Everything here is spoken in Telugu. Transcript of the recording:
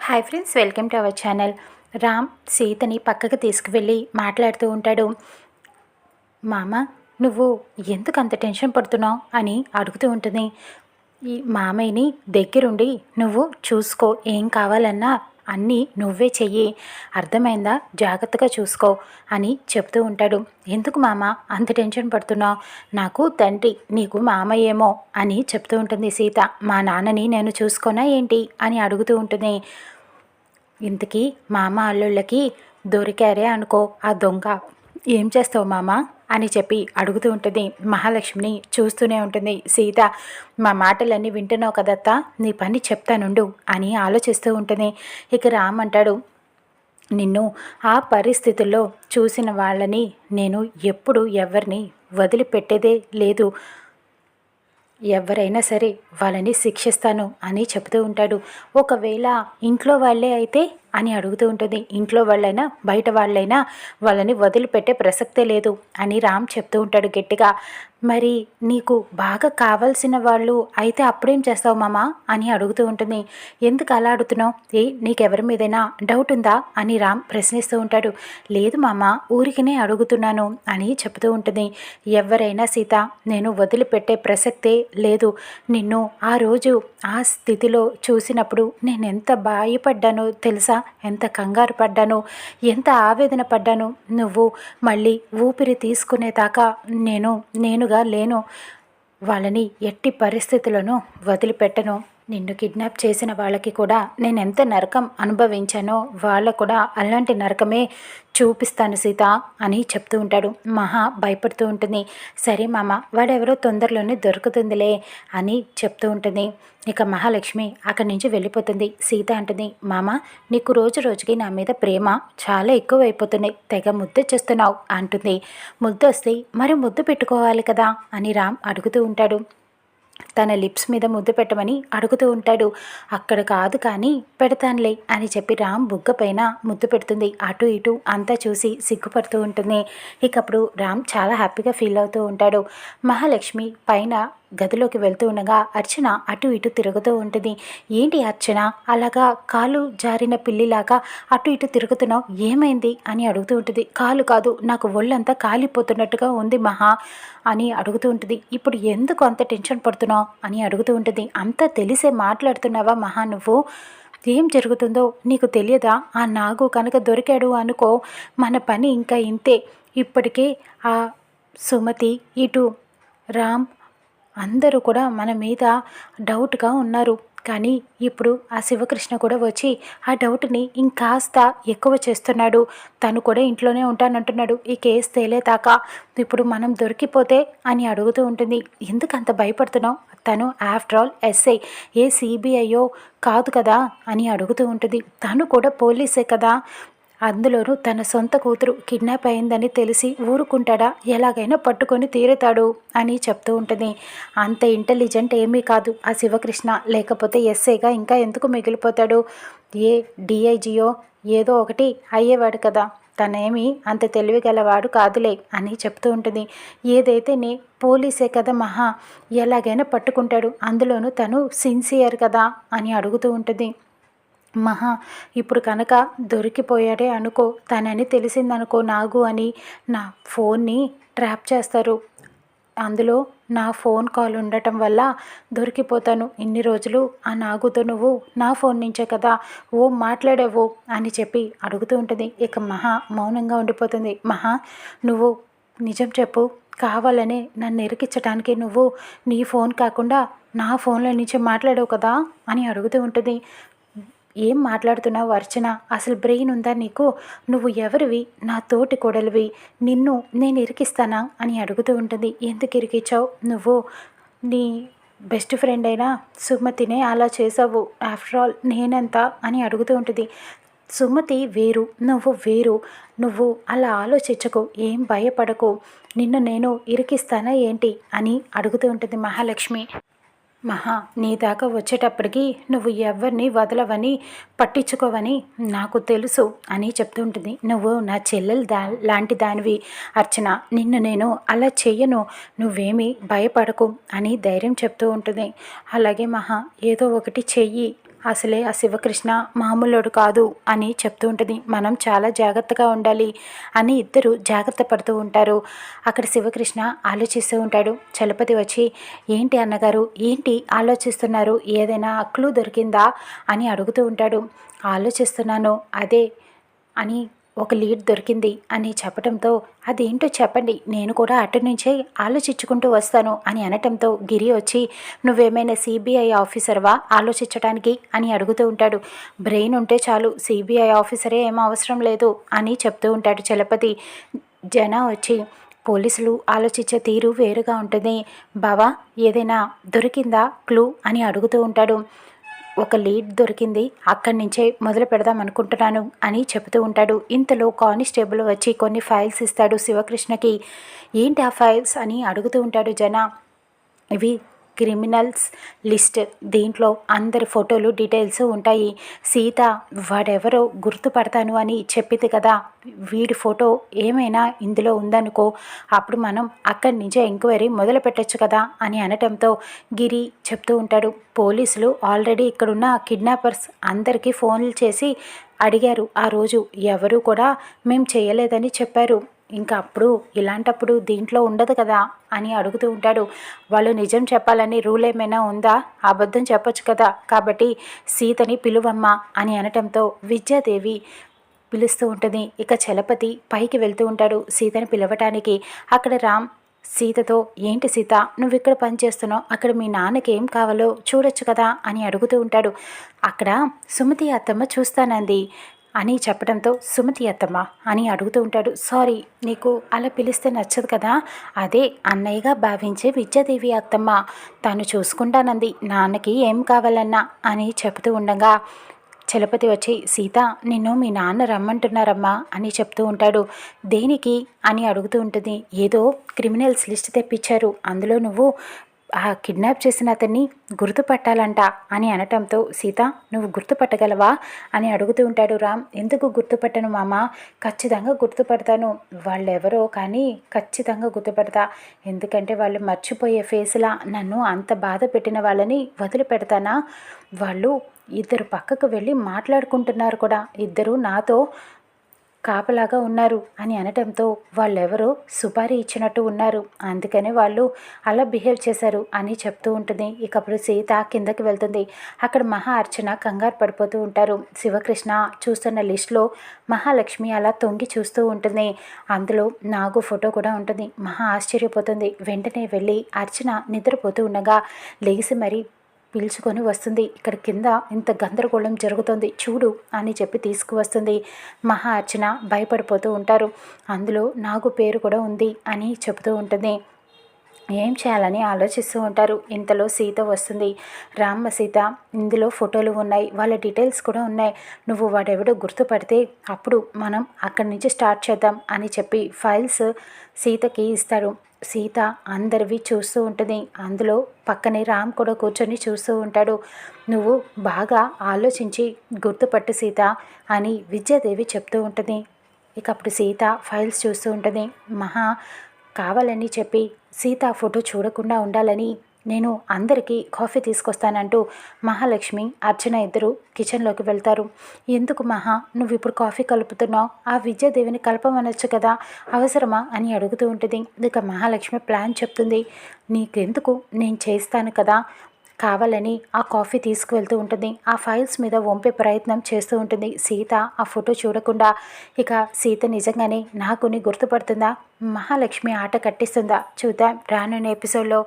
Hi friends welcome to our channel Ram సీతని పక్కకు తీసుకువెళ్ళి మాట్లాడుతూ ఉంటాడు. మామ నువ్వు ఎందుకు అంత టెన్షన్ పడుతున్నావు? అని అడుగుతూ ఉంటుంది. ఈ మామయ్యని దగ్గరుండి నువ్వు చూసుకో ఏం కావాలన్నా అన్నీ నువ్వే చెయ్యి. అర్థమైందా? జాగ్రత్తగా చూసుకో అని చెప్తూ ఉంటాడు. ఎందుకు మామ? అంత టెన్షన్ పడుతున్నావు? నాకు తండ్రి నీకు మామయ్యేమో అని చెప్తూ ఉంటుంది సీత. మా నాన్నని నేను చూసుకోనా ఏంటి? అని అడుగుతూ ఉంటుంది. ఇంతకీ మామ అల్లుళ్ళకి దొరికారే అనుకో. ఆ దొంగ ఏం చేస్తావు మామ? అని చెప్పి అడుగుతూ ఉంటుంది. మహాలక్ష్మిని చూస్తూనే ఉంటుంది. సీత మా మాటలన్నీ వింటున్నావు కదత్తా నీ పని చెప్తానుండు అని ఆలోచిస్తూ ఉంటుంది. ఇక రామ్ అంటాడు నిన్ను ఆ పరిస్థితుల్లో చూసిన వాళ్ళని నేను ఎప్పుడు ఎవరిని వదిలిపెట్టేదే లేదు. ఎవరైనా సరే వాళ్ళని శిక్షిస్తాను అని చెబుతూ ఉంటాడు. ఒకవేళ ఇంట్లో వాళ్ళే అయితే అని అడుగుతూ ఉంటుంది. ఇంట్లో వాళ్ళైనా బయట వాళ్ళైనా వాళ్ళని వదిలిపెట్టే ప్రసక్తే లేదు అని రామ్ చెప్తూ ఉంటాడు గట్టిగా. మరి నీకు బాగా కావాల్సిన వాళ్ళు అయితే అప్పుడేం చేస్తావు మామా అని అడుగుతూ ఉంటుంది. ఎందుకు అలా అడుగుతున్నావు? ఏ నీకెవరి మీదైనా డౌట్ ఉందా? అని రామ్ ప్రశ్నిస్తూ ఉంటాడు. లేదు మామ ఊరికినే అడుగుతున్నాను అని చెబుతూ ఉంటుంది. ఎవరైనా సీత నేను వదిలిపెట్టే ప్రసక్తే లేదు. నిన్ను ఆ రోజు ఆ స్థితిలో చూసినప్పుడు నేను ఎంత భయపడ్డానో తెలుసా? ఎంత కంగారు పడ్డాను ఎంత ఆవేదన పడ్డాను నువ్వు మళ్ళీ ఊపిరి తీసుకునేదాకా నేను నేనుగా లేను వాళ్ళని ఎట్టి పరిస్థితులను వదిలిపెట్టను. నిన్ను కిడ్నాప్ చేసిన వాళ్ళకి కూడా నేను ఎంత నరకం అనుభవించానో వాళ్ళకు కూడా అలాంటి నరకమే చూపిస్తాను సీత అని చెప్తూ ఉంటాడు. మహా భయపడుతూ ఉంటుంది. సరే మామ వాడెవరో తొందరలోనే దొరుకుతుందిలే అని చెప్తూ ఉంటుంది. ఇక మహాలక్ష్మి అక్కడి నుంచి వెళ్ళిపోతుంది. సీత అంటుంది మామ నీకు రోజు రోజుకి నా మీద ప్రేమ చాలా ఎక్కువైపోతున్నాయి. తెగ ముద్దు చేస్తున్నావు అంటుంది. ముద్దు వస్తే మరి ముద్దు పెట్టుకోవాలి కదా అని రామ్ అడుగుతూ ఉంటాడు. తన లిప్స్ మీద ముద్దు పెట్టమని అడుగుతూ ఉంటాడు. అక్కడ కాదు కానీ పెడతానులే అని చెప్పి రామ్ బుగ్గ పైన ముద్దు పెడుతుంది. అటు ఇటు అంతా చూసి సిగ్గుపడుతూ ఉంటుంది. ఇకప్పుడు రామ్ చాలా హ్యాపీగా ఫీల్ అవుతూ ఉంటాడు. మహాలక్ష్మి పైన గదిలోకి వెళ్తూ ఉండగా అర్చన అటు ఇటు తిరుగుతూ ఉంటుంది. ఏంటి అర్చన? అలాగా కాలు జారిన పిల్లిలాగా అటు ఇటు తిరుగుతున్నావు? ఏమైంది? అని అడుగుతూ ఉంటుంది. కాలు కాదు నాకు ఒళ్ళంతా కాలిపోతున్నట్టుగా ఉంది మహా అని అడుగుతూ ఉంటుంది. ఇప్పుడు ఎందుకు అంత టెన్షన్ పడుతున్నావు? అని అడుగుతూ ఉంటుంది. అంతా తెలిసే మాట్లాడుతున్నావా మహా నువ్వు? ఏం జరుగుతుందో నీకు తెలియదా? ఆ నాగు కనుక దొరికాడు అనుకో మన పని ఇంకా ఇంతే. ఇప్పటికే ఆ సుమతి ఇటు రామ్ అందరూ కూడా మన మీద డౌట్గా ఉన్నారు. కానీ ఇప్పుడు ఆ శివకృష్ణ కూడా వచ్చి ఆ డౌట్ని ఇంకాస్త ఎక్కువ చేస్తున్నాడు. తను కూడా ఇంట్లోనే ఉంటానంటున్నాడు. ఈ కేసు తేలేదాకా ఇప్పుడు మనం దొరికిపోతే అని అడుగుతూ ఉంటుంది. ఎందుకు అంత భయపడుతున్నావు? తను ఆఫ్టర్ ఆల్ ఎస్ఐ ఏ సిబిఐయో కాదు కదా అని అడుగుతూ ఉంటుంది. తను కూడా పోలీసే కదా. అందులోనూ తన సొంత కూతురు కిడ్నాప్ అయిందని తెలిసి ఊరుకుంటాడా? ఎలాగైనా పట్టుకొని తీరుతాడు అని చెప్తూ ఉంటుంది. అంత ఇంటెలిజెంట్ ఏమీ కాదు ఆ శివకృష్ణ. లేకపోతే ఎస్ఐగా ఇంకా ఎందుకు మిగిలిపోతాడు? ఏ డిఐజియో ఏదో ఒకటి అయ్యేవాడు కదా. తనేమి అంత తెలివిగలవాడు కాదులే అని చెప్తూ ఉంటుంది. ఏదైతే నీ పోలీసే కదా మహా ఎలాగైనా పట్టుకుంటాడు. అందులోనూ తను సిన్సియర్ కదా అని అడుగుతూ ఉంటుంది. మహా ఇప్పుడు కనుక దొరికిపోయాడే అనుకో తనని తెలిసిందనుకో నాగు అని నా ఫోన్ని ట్రాప్ చేస్తారు. అందులో నా ఫోన్ కాల్ ఉండటం వల్ల దొరికిపోతాను. ఇన్ని రోజులు ఆ నాగుతో నువ్వు నా ఫోన్ నుంచే కదా ఓ మాట్లాడేవో అని చెప్పి అడుగుతూ ఉంటుంది. ఇక మహా మౌనంగా ఉండిపోతుంది. మహా నువ్వు నిజం చెప్పు. కావాలని నన్ను ఎరికించడానికి నువ్వు నీ ఫోన్ కాకుండా నా ఫోన్లో నుంచి మాట్లాడావు కదా అని అడుగుతూ ఉంటుంది. ఏం మాట్లాడుతున్నావు అర్చన? అసలు బ్రెయిన్ ఉందా నీకు? నువ్వు ఎవరివి? నా తోటి కొడలివి. నిన్ను నేను ఇరికిస్తానా? అని అడుగుతూ ఉంటుంది. ఎందుకు ఇరికిచ్చావు నువ్వు నీ బెస్ట్ ఫ్రెండ్ అయినా? సుమతినే అలా చేసావు. ఆఫ్టర్ ఆల్ నేనెంత? అని అడుగుతూ ఉంటుంది. సుమతి వేరు. నువ్వు వేరు. నువ్వు అలా ఆలోచించకు. ఏం భయపడకు. నిన్ను నేను ఇరికిస్తానా ఏంటి? అని అడుగుతూ ఉంటుంది మహాలక్ష్మి. మహా నీ దాకా వచ్చేటప్పటికి నువ్వు ఎవరిని వదలవని పట్టించుకోవని నాకు తెలుసు అని చెప్తూ ఉంటుంది నువ్వు నా చెల్లెలు దా లాంటి దానివి. అర్చన నిన్ను నేను అలా చెయ్యను. నువ్వేమీ భయపడకు అని ధైర్యం చెప్తూ ఉంటుంది. అలాగే మహా ఏదో ఒకటి చెయ్యి. అసలే ఆ శివకృష్ణ మామూలుడు కాదు అని చెప్తూ ఉంటుంది. మనం చాలా జాగ్రత్తగా ఉండాలి అని ఇద్దరు జాగ్రత్త పడుతూ ఉంటారు. అక్కడ శివకృష్ణ ఆలోచిస్తూ ఉంటాడు. చలపతి వచ్చి ఏంటి అన్నగారు ఏంటి ఆలోచిస్తున్నారు? ఏదైనా అక్లు దొరికిందా? అని అడుగుతూ ఉంటాడు. ఆలోచిస్తున్నాను అదే అని ఒక లీడ్ దొరికింది అని చెప్పడంతో అదేంటో చెప్పండి నేను కూడా అటు నుంచే ఆలోచించుకుంటూ వస్తాను అని అనటంతో గిరి వచ్చి నువ్వేమైనా సిబిఐ ఆఫీసర్వా ఆలోచించడానికి అని అడుగుతూ ఉంటాడు. బ్రెయిన్ ఉంటే చాలు సిబిఐ ఆఫీసరే ఏం అవసరం లేదు అని చెప్తూ ఉంటాడు చలపతి. జన వచ్చి పోలీసులు ఆలోచించే తీరు వేరుగా ఉంటుంది. బావా ఏదైనా దొరికిందా క్లూ? అని అడుగుతూ ఉంటాడు. ఒక లీడ్ దొరికింది. అక్కడి నుంచే మొదలు పెడదాం అనుకుంటున్నాను అని చెబుతూ ఉంటాడు. ఇంతలో కానిస్టేబుల్ వచ్చి కొన్ని ఫైల్స్ ఇస్తాడు శివకృష్ణకి. ఏంటి ఆ ఫైల్స్ అని అడుగుతూ ఉంటాడు జన. ఇవి క్రిమినల్స్ లిస్ట్. దీంట్లో అందరి ఫోటోలు డీటెయిల్స్ ఉంటాయి. సీత వాడెవరో గుర్తుపడతాను అని చెప్పింది కదా. వీడి ఫోటో ఏమైనా ఇందులో ఉందనుకో అప్పుడు మనం అక్కడి నుంచే ఎంక్వైరీ మొదలు పెట్టచ్చు కదా అని అనటంతో గిరి చెప్తూ ఉంటాడు. పోలీసులు ఆల్రెడీ ఇక్కడున్న కిడ్నాపర్స్ అందరికీ ఫోన్లు చేసి అడిగారు. ఆ రోజు ఎవరు కూడా మేము చేయలేదని చెప్పారు. ఇంకా అప్పుడు ఇలాంటప్పుడు దీంట్లో ఉండదు కదా అని అడుగుతూ ఉంటాడు. వాళ్ళు నిజం చెప్పాలని రూల్ ఏమైనా ఉందా? అబద్ధం చెప్పొచ్చు కదా. కాబట్టి సీతని పిలువమ్మ అని అనటంతో విద్యాదేవి పిలుస్తూ ఉంటుంది. ఇక చలపతి పైకి వెళ్తూ ఉంటాడు సీతని పిలవటానికి. అక్కడ రామ్ సీతతో ఏంటి సీత నువ్వు ఇక్కడ పనిచేస్తున్నావు అక్కడ మీ నాన్నకి ఏం కావాలో చూడొచ్చు కదా అని అడుగుతూ ఉంటాడు. అక్కడ సుమతి అత్తమ్మ చూస్తానంది. అని చెప్పడంతో సుమతి అత్తమ్మ అని అడుగుతూ ఉంటాడు. సారీ నీకు అలా పిలిస్తే నచ్చదు కదా? అదే అన్నయ్యగా భావించే విద్యాదేవి అత్తమ్మ. తను చూసుకుంటానంది. నాన్నకి ఏం కావాలన్నా అని చెబుతూ ఉండగా చలపతి వచ్చి సీత నిన్ను మీ నాన్న రమ్మంటున్నారమ్మా అని చెప్తూ ఉంటాడు. దేనికి? అని అడుగుతూ ఉంటుంది. ఏదో క్రిమినల్స్ లిస్ట్ తెప్పించారు. అందులో నువ్వు ఆ కిడ్నాప్ చేసిన అతన్ని గుర్తుపట్టాలంట అని అనటంతో సీత నువ్వు గుర్తుపట్టగలవా? అని అడుగుతూ ఉంటాడు రామ్. ఎందుకు గుర్తుపట్టను మామ? ఖచ్చితంగా గుర్తుపడతాను. వాళ్ళెవరో కానీ ఖచ్చితంగా గుర్తుపడతా. ఎందుకంటే వాళ్ళు మర్చిపోయే ఫేస్లా. నన్ను అంత బాధ పెట్టిన వాళ్ళని వదిలిపెడతానా? వాళ్ళు ఇద్దరు పక్కకు వెళ్ళి మాట్లాడుకుంటున్నారు కూడా. ఇద్దరు నాతో కాపలాగా ఉన్నారు అని అనటంతో వాళ్ళెవరో సుపారీ ఇచ్చినట్టు ఉన్నారు. అందుకని వాళ్ళు అలా బిహేవ్ చేశారు అని చెప్తూ ఉంటుంది. ఇకప్పుడు సీత కిందకి వెళ్తుంది. అక్కడ మహా అర్చన కంగారు పడిపోతూ ఉంటారు. శివకృష్ణ చూస్తున్న లిస్ట్లో మహాలక్ష్మి అలా తొంగి చూస్తూ ఉంటుంది. అందులో నాగు ఫోటో కూడా ఉంటుంది. మహా ఆశ్చర్యపోతుంది. వెంటనే వెళ్ళి అర్చన నిద్రపోతూ ఉండగా లేచి మరి పిలుచుకొని వస్తుంది. ఇక్కడ కింద ఇంత గందరగోళం జరుగుతుంది. చూడు అని చెప్పి తీసుకువస్తుంది. మహా అర్చన భయపడిపోతూ ఉంటారు. అందులో నాగు పేరు కూడా ఉంది అని చెబుతూ ఉంటుంది. ఏం చేయాలని ఆలోచిస్తూ ఉంటారు. ఇంతలో సీత వస్తుంది. రామ్మ సీత ఇందులో ఫోటోలు ఉన్నాయి. వాళ్ళ డీటెయిల్స్ కూడా ఉన్నాయి. నువ్వు వాడెవడో గుర్తుపడితే అప్పుడు మనం అక్కడి నుంచి స్టార్ట్ చేద్దాం అని చెప్పి ఫైల్స్ సీతకి ఇస్తారు సీత అందరివి చూస్తూ ఉంటుంది. అందులో పక్కనే రామ్ కూడా కూర్చొని చూస్తూ ఉంటాడు. నువ్వు బాగా ఆలోచించి గుర్తుపట్టు సీత అని విద్యాదేవి చెప్తూ ఉంటుంది. ఇక అప్పుడు సీత ఫైల్స్ చూస్తూ ఉంటుంది. మహా కావాలని చెప్పి సీత ఫోటో చూడకుండా ఉండాలని నేను అందరికీ కాఫీ తీసుకొస్తానంటూ మహాలక్ష్మి అర్చన ఇద్దరు కిచెన్లోకి వెళ్తారు. ఎందుకు మహా? నువ్వు ఇప్పుడు కాఫీ కలుపుతున్నావు. ఆ విద్యాదేవిని కలపమనొచ్చు కదా? అవసరమా? అని అడుగుతూ ఉంటుంది. ఇక మహాలక్ష్మి ప్లాన్ చెప్తుంది. నీకెందుకు? నేను చేస్తాను కదా? కావాలని ఆ కాఫీ తీసుకువెళ్తూ ఉంటుంది. ఆ ఫైల్స్ మీద వంపే ప్రయత్నం చేస్తూ ఉంటుంది సీత. ఆ ఫోటో చూడకుండా ఇక సీత నిజంగానే నాకుని గుర్తుపడుతుందా? మహాలక్ష్మి ఆట కట్టిస్తుందా? చూద్దాం. రానున్న ఎపిసోడ్లో.